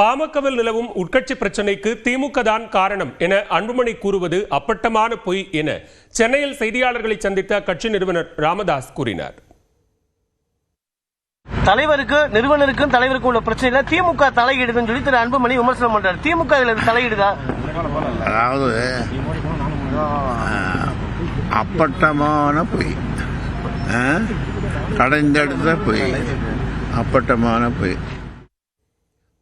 பாமகவில் நிலவும் உட்கட்சி பிரச்சினைக்கு திமுக தான் காரணம் என அன்புமணி கூறுவது அப்பட்டமான பொய் என சென்னையில் செய்தியாளர்களை சந்தித்த அக்கட்சி நிறுவனர் ராமதாஸ் கூறினார். தலைவருக்கு நிறுவனருக்கும் தலைவருக்கும் உள்ள பிரச்சனையில திமுக தலையிடுதுன்னு சொல்லி திரு அன்புமணி விமர்சனம் பண்றாரு. திமுக இதுல தலையிடுதா? அதாவது அப்பட்டமான பொய். ஆஹ், கடைந்தெடுத்த பொய். அப்பட்டமான பொய்.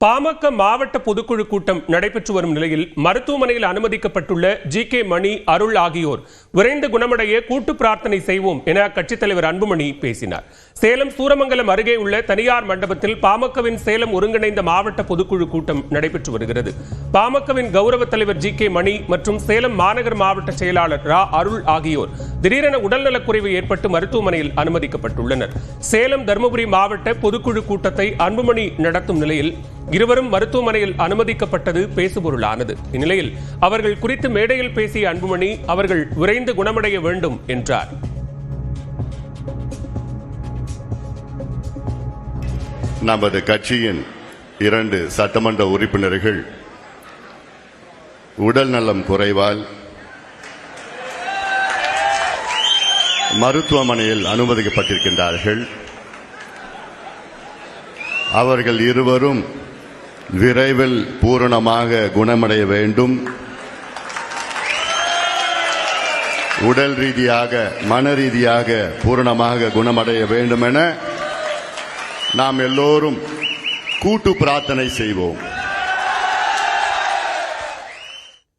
பாமக மாவட்ட பொதுக்குழு கூட்டம் நடைபெற்று வரும் நிலையில் மருத்துவமனையில் அனுமதிக்கப்பட்டுள்ள ஜி கே மணி அருள் ஆகியோர் விரைந்து குணமடைய கூட்டு பிரார்த்தனை செய்வோம் என அக்கட்சித் தலைவர் அன்புமணி பேசினார். சேலம் சூரமங்கலம் அருகே உள்ள தனியார் மண்டபத்தில் பாமகவின் சேலம் ஒருங்கிணைந்த மாவட்ட பொதுக்குழு கூட்டம் நடைபெற்று வருகிறது. பாமகவின் கௌரவ தலைவர் ஜி கே மணி மற்றும் சேலம் மாநகர் மாவட்ட செயலாளர் ரா. அருள் ஆகியோர் திடீரென உடல்நலக்குறைவு ஏற்பட்டு மருத்துவமனையில் அனுமதிக்கப்பட்டுள்ளனர். சேலம் தருமபுரி மாவட்ட பொதுக்குழு கூட்டத்தை அன்புமணி நடத்தும் நிலையில் இருவரும் மருத்துவமனையில் அனுமதிக்கப்பட்டது பேசுபொருளானது. இந்நிலையில் அவர்கள் குறித்து மேடையில் பேசிய அன்புமணி அவர்கள் விரைந்து குணமடைய வேண்டும் என்றார். நமது கட்சியின் இரண்டு சட்டமன்ற உறுப்பினர்கள் உடல் நலம் குறைவால் மருத்துவமனையில் அனுமதிக்கப்பட்டிருக்கின்றார்கள். அவர்கள் இருவரும் விரைவில் பூரணமாக குணமடைய வேண்டும். உடல் ரீதியாக மன ரீதியாக பூரணமாக குணமடைய வேண்டும் என நாம் எல்லோரும் கூட்டு பிரார்த்தனை செய்வோம்.